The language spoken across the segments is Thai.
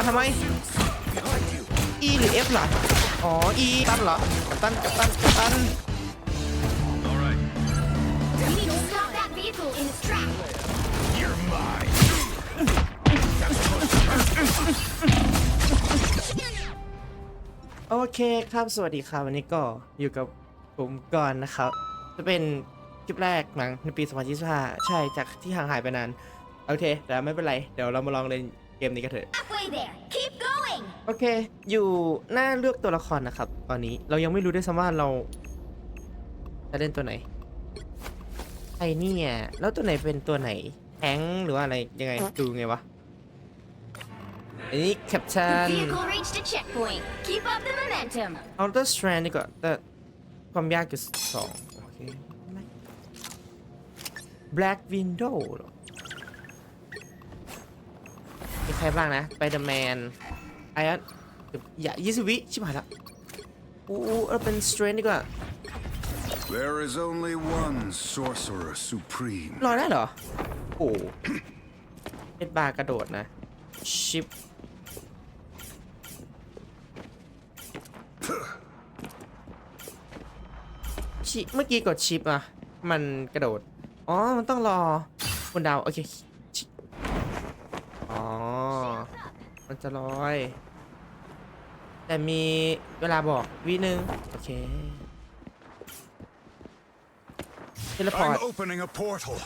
มาทำไม E หรือ F เหรออ๋อ E ตันเหรอกัปตันกัปตันกัปตัน We need to stop that vehicle in its track. โอเคครับ สวัสดีครับ วันนี้ก็อยู่กับผมก่อนนะครับ จะเป็นคลิปแรกหนังในปี 2025 ใช่ จากที่ห่างหายไปนาน โอเค แต่ไม่เป็นไร เดี๋ยวเรามาลองเล่น เกมนี้กันเถอะ Halfway there. Keep going. โอเค อยู่หน้าเลือกตัวละครนะครับ ตอนนี้เรายังไม่รู้ด้วยซ้ำว่าเรา จะเล่นตัวไหนไอเนี่ยแล้วตัวไหนเป็นตัวไหนแทงค์หรือว่าอะไรยังไงดูไงวะ อันนี้แคปชั่น The vehicle reached a checkpoint. Keep up the momentum. Outer Strand ดีกว่าแต่ความยากอยู่สองโอเค Black Window เหรอ มีใครบ้างนะ Spider-Man ไอ้อะอย่ายี่สิบวิชิบหายละอู้อู้เราเป็น Strand ดีกว่า There is only one sorcerer supreme. รอได้เหรอ โอ้เอ็ดบาร์กระโดดนะ ชิป ชิเมื่อกี้กดชิปอะมันกระโดด อ๋อ มันต้องรอบนดาว โอเคชิอ๋อ มันจะลอย แต่มีเวลาบอกวินึง โอเคเทเลพอร์ต I'm opening a portal.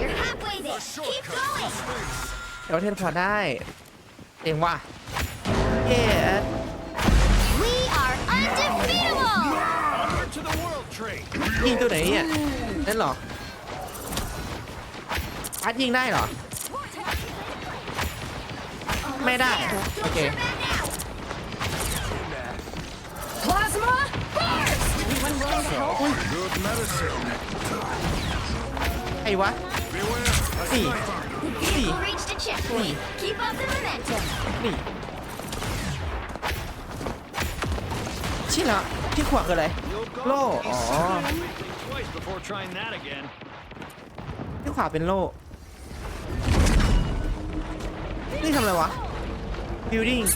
You're halfway there. Keep going. เดี๋ยวเทเลพอร์ตได้เจ๋งว่ะเย้ We are undefeatable. Onward to the world trade. ยิงตัวไหนเนี่ยนั่นเหรออาร์ตยิงได้เหรอ ไม่ได้ โอเค Turn back now. Plasma burst! Anyone willing to help? Good medicine. ไอ้วะ Beware. a See. sniper. The vehicle reached a checkpoint. Keep up the momentum. นี่ชี่เหรอที่ขวาคืออะไร โล่ อ๋อ Twice before trying that again. ที่ขวาเป็นโล่ นี่ทำอะไรวะ building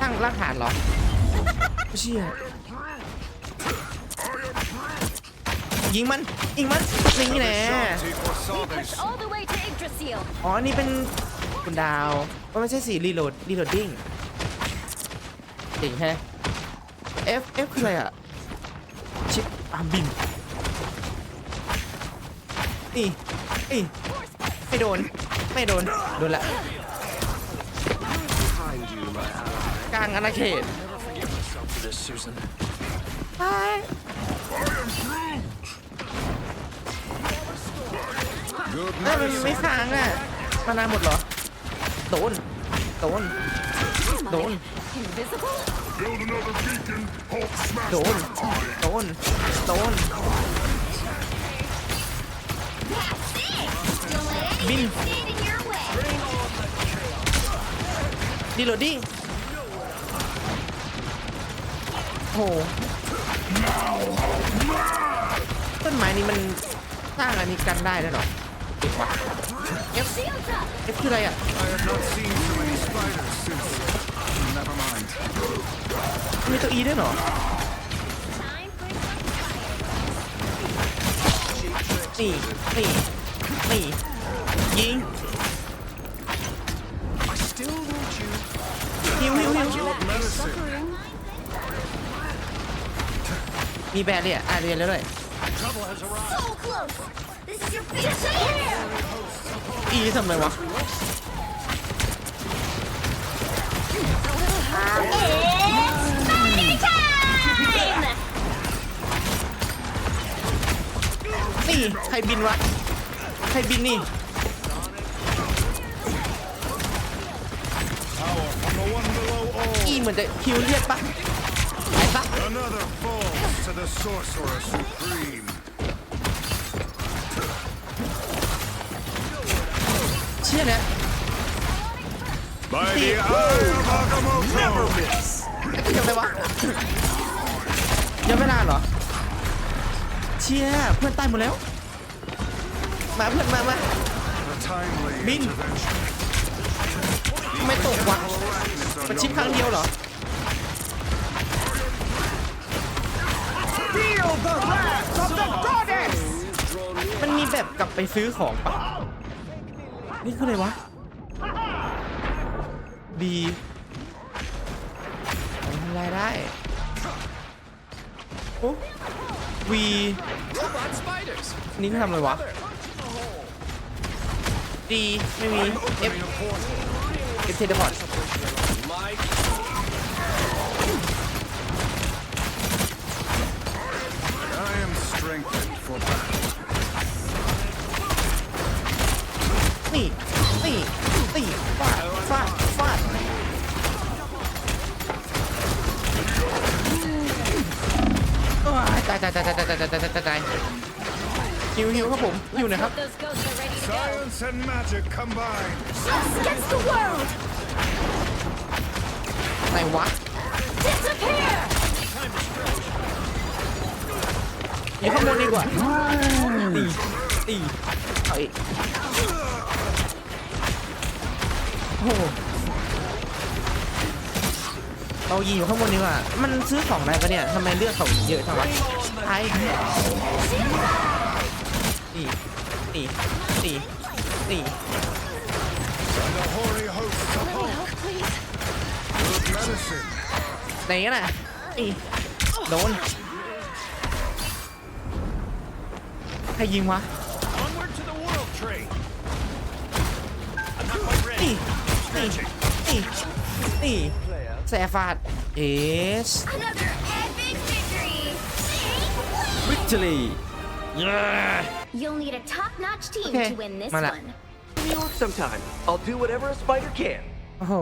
ตั้งรากฐานเหรอเชี่ยยิงมันยิงมันนี่แน่ Shanti for We push Salves. all the way to Yggdrasil. อ๋อ นี่เป็นคุณดาวก็ไม่ใช่สีรีโหลดรีโหลดดิ้งเจ๋งแฮะ F F คืออะไรอะ ชิปอาบินนี่นี่ไม่โดน ไม่โดน โดนละ ลางอาณาเขตไถ้ามันไม่ค้างอะมานานหมดเหรอ โดน โดน โดน โดน โดน โดน บินดีโหลดดิโหต้นไม้นี้มันสร้างอันนี้กันได้ด้วยเหรอเด็กว่ะ Shields up. เอฟคืออะไรอะ I have not seen so many spiders since. Never mind. มีตัวอีด้วยเหรอ Time for นี่นี่นี่ยิง I still want you. ฮิวฮิวฮิว Good medicine. มีแบรเลยอะอะเรียนแล้วด้วย Trouble has arrived. so close. This is your biggest chance. อีทำไมวะ It's party time. นี่ใครบินวะใครบินนี่ Power from the one below all. อีเหมือนจะฮิวเรียกปะไปปะ Another falls to the sorcerer supreme. เชี่ยเนี่ย By the eye of Agamotto. Never miss. ยังไงวะยังไม่นานเหรอ เชี่ยเพื่อนตายหมดแล้ว มาเพื่อนมามา A timely Bin. intervention. มันชิปครั้งเดียวเหรอ Feel the wrath of the goddess! มันมีแบบกลับไปซื้อของปะนี่คืออะไรวะ ดีทำอะไรได้โอ้วีนี่เขาทำอะไรวะ ดี ไม่มี เอฟเอฟเทเลพอร์ต Mike. I am strengthened for battle. นี่นี่นี่ฟาดฟาดฟาดโอ้ยตายตายตายตายตายตายตายตายตายตายหิวหิวครับผมหิวหน่อยครับ Those ghosts are ready to go. Science and magic combined. Us against the world. ไหนวะ Disappear. อยู่ข้างบนดีกว่าตีตีเอาอีกโอ้โหเรายิงอยู่ข้างบนดีกว่า มันซื้อของได้ปะเนี่ยทำไมเลือดเขาเยอะจังวะไอ้ตีตีตีตี And the hoary hosts of Hulk. Help, please. Good medicine. ไหนกันน่ะตีโดน ใครยิงวะ Onward to the world trade. I'm not quite นี่ ready. นี่นี่นี่แสฟาดเอส Another epic victory. Take วิกตอรี่ You'll need a top-notch team Okay, to win this Mala. one. me off sometime. I'll do whatever a spider can. โอ้โห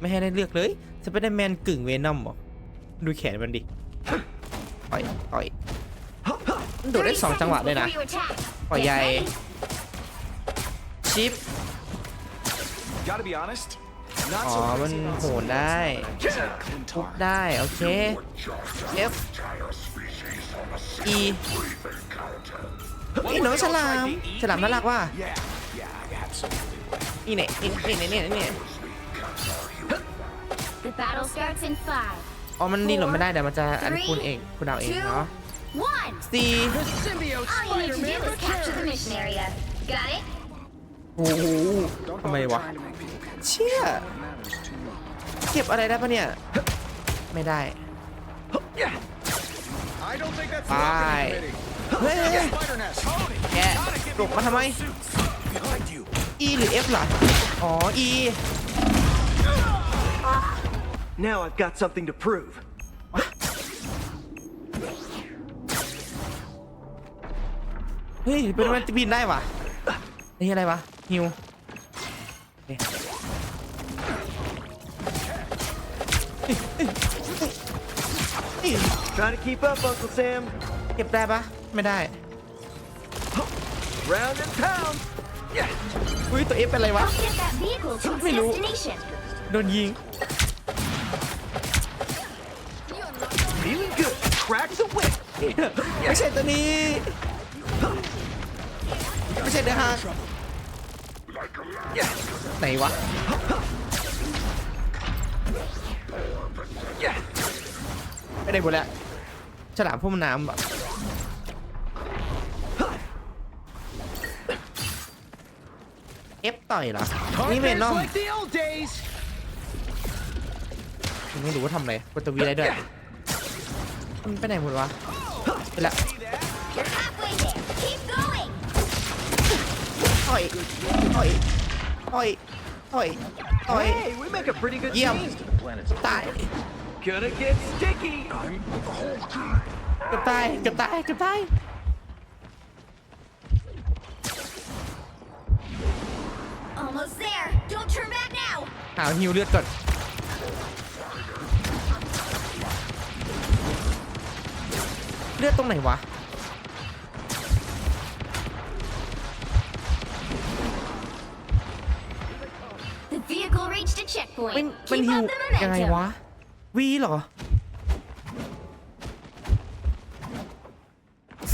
ไม่ให้ได้เลือกเลยสไปเดอร์แมนกึ่งเวนอมเหรอ ดูแขนมันดิ ต่อย ต่อย มันโดดได้30สองจังหวะ seconds ด้วยนะ before you attack. ปล่อยใหญ่ Get ready. ชิป Gotta be honest. อ๋อ มันโหนได้ทุบได้ โอเค F E นี่หนูฉลาม ฉลามน่ารักว่ะ Yeah, yeah, absolutely. นี่เนี่ยนี่นี่นี่นี่ The battle starts in five, อ๋อ มันดีหลบไม่ได้เดี๋ยวมันจะอันคูณเองคูณดาวเองเนาะ one. สี่ All you need to do is capture the mission area. Got it? โอ้โหทำไมวะ เชี่ย เก็บอะไรได้ปะเนี่ย ไม่ได้ I don't think that's ไป เฮ้ย spider nest. แกหลบมาทำไม Behind you. E หรือ F ล่ะ อ๋อ E Now I've got something to prove. เฮ้ยเป็นมันจะบินได้วะนี่อะไรวะฮิวโอเคเฮ้ย Trying to keep up, Uncle Sam. เก็บได้ปะไม่ได้ Round and pound. อุ้ยตัว F เป็นอะไรวะ Get that vehicle to its Me too. destination. โดนยิง Feeling good. Crack the whip. ไม่ใช่ตัวนี้ ไม่ใช่เดอะฮาร์ไหนวะไม่ได้หมดแล้วฉลามพ่นน้ำแบบเอฟต่อยเหรอ นี่เวนอม the old days. ไม่รู้ว่าทำอะไรกดตัววีได้ด้วยมันไปไหนหมดวะไปละ Oi. Oi. Oi. Oi. Oi. Hey, we make a pretty good yep. team. To the planet's Die. Gonna get sticky. I'm Goodbye. Goodbye. Goodbye. Almost there. Don't turn back now. Ah, หาฮิวเลือดก่อน เลือดตรงไหนวะ vehicle reached a มัน checkpoint. มัน Keep ฮิว up the ยังไง momentum. วะ วีเหรอ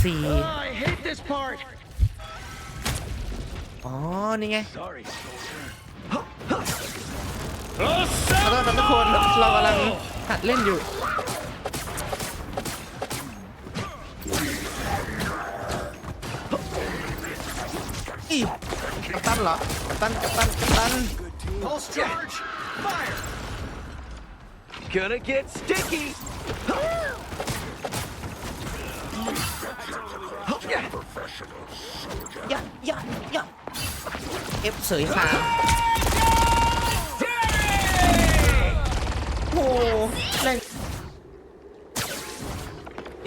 สี่ I hate this part. อ๋อ นี่ไง Sorry, soldier. ขอโทษครับทุกคนเรากำลังหัดเล่นอยู่ อีกัปตันเหรอ กัปตัน กัปตัน กัปตัน Pulse charge. Fire. Gonna get sticky. ยะยะยะเอฟเสยคางโอ้โหแรง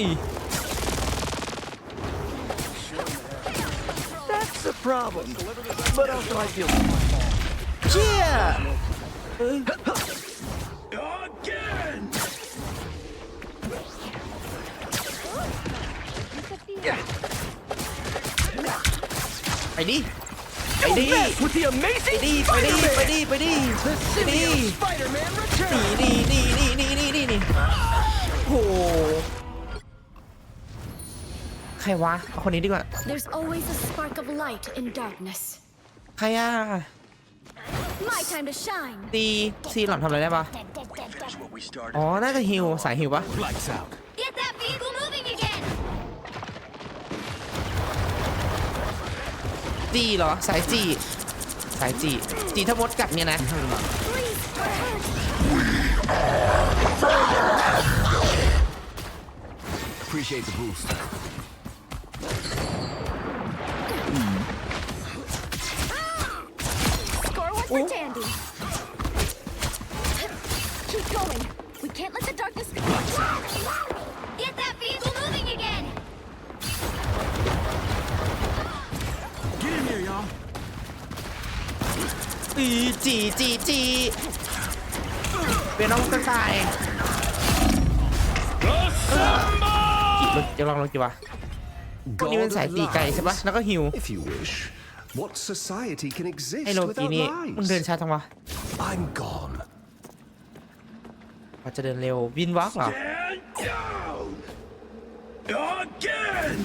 อี That's the problem. But also I feel เชี่ยเอ้ย Again! ไปดิ ไปดิ mess with the ไป amazing ดิ ไปดิ ไปดิ ไปดิ ไปดิ Spider-Man หนี return. หนีหนีหนีหนีหนีหนีหนีโอ้โหใครวะเอาคนนี้ดีกว่า There's always a spark of light in darkness. ใครอะ My time to shine. ตีซีหล่อนทำอะไรได้ปะ What we started. อ๋อ น่าจะฮิวสายฮิวปะ Lights out. Get that vehicle moving again. จีเหรอ สายจี สายจี จีถ้ามดกัดเนี่ยนะ Please, it hurts. Appreciate the boost. อีจีจีจีเป็นน้องกระต่ายจะลองลองจีวะพวกนี้เป็นสายตีไก่ใช่ปะแล้วก็ฮิว If you wish, what society can ไอ้ exist โลกีนี่มึงเดินช้าจังวะ I'm gone. อาจจะเดินเร็ววินวักเหรอ And down! Again!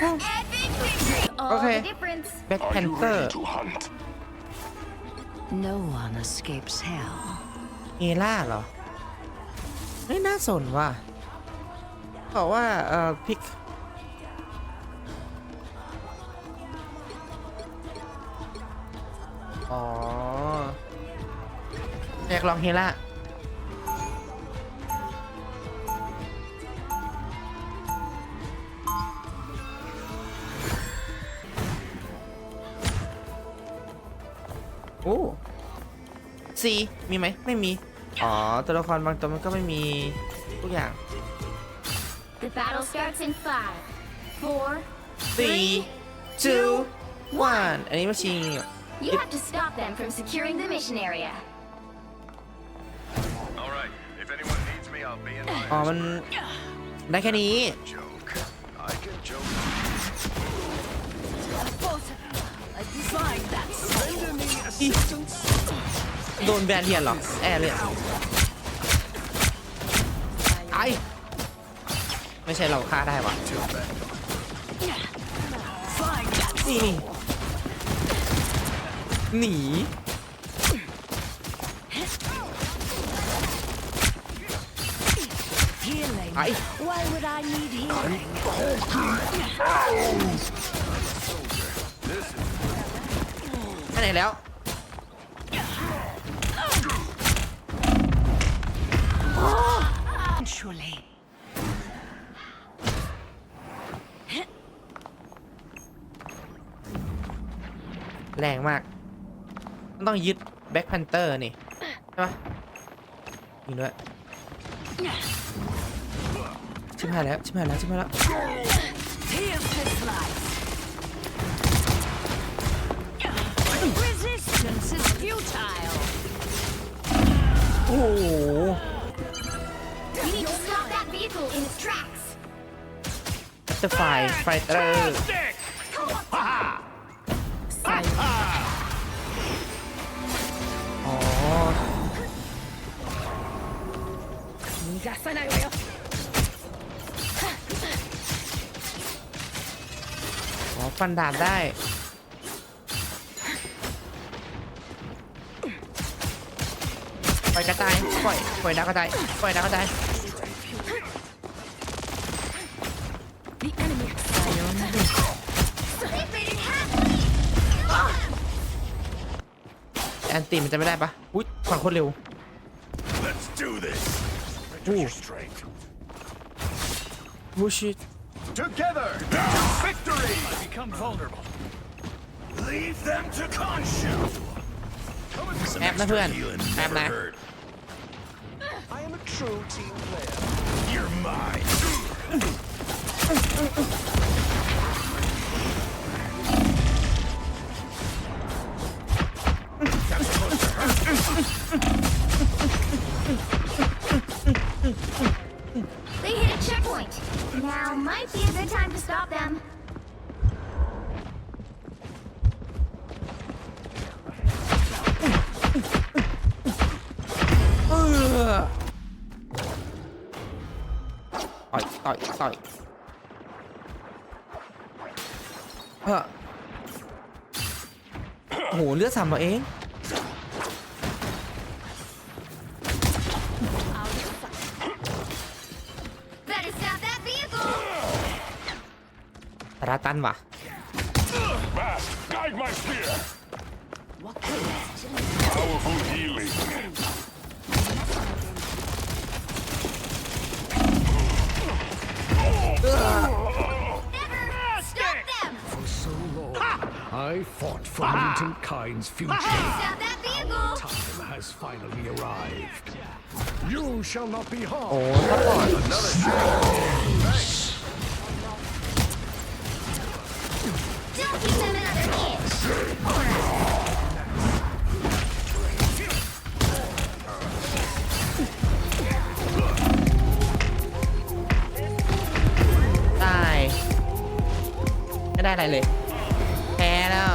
Another epic victory. All Okay. the difference. แบ็คแพนเตอร์ No one escapes hell. เอล่าเหรอ ไม่น่าสนว่ะบอกว่า เอ่อ พิก อ๋ออยากลองเฮล่า โอ้ซีมีไหมไม่มี อ๋อ ตัวละครบางตัวมันก็ไม่มีทุกอย่าง The battle starts in five, four. three two one อันนี้มาชิง You have to stop them from securing the mission area. All right. If anyone needs me, I'll be in my อ๋อ มัน ได้แค่นี้ joke. I can joke. I designed that. โดนแบนเทียนเหรอ แอร์เลยไอไม่ใช่เราฆ่าได้วะนี่หนีไอ Why would I need healing? ไปไหนแล้ว Surely. แรงมาก มันต้องยึดแบ็คแพนเตอร์นี่ ใช่ปะยิงด้วย ชิบหายแล้ว ชิบหายแล้ว ชิบหายแล้ว Here's his life. Resistance is futile. โอ้โห the fire fighter อ้อ逃がさないわよอ๋อฟันดาบได้ปล่อยกระต่ายปล่อยปล่อยดาวกระต่ายปล่อยดาวกระต่าย อนตีมันจะไม่ได้ปะอุ้ยฝั่งโคตรเร็ว Let's do this. Ooh. Your strength. บูชิต Together to victory! I become vulnerable. Leave them to Khonshu. แอบนะเพื่อนแอบนะ hurt. I am a true team player. You're mine. เออโอ้หเลือดสามเราเองราตันว่ะเออ I fought for mutant kind's future. Stop that vehicle. Time has finally arrived. You shall not be โอ้ harmed. ถ้าปล่อย Don't give them another inch. ได้ไม่ได้อะไรเลย แพ้ แล้ว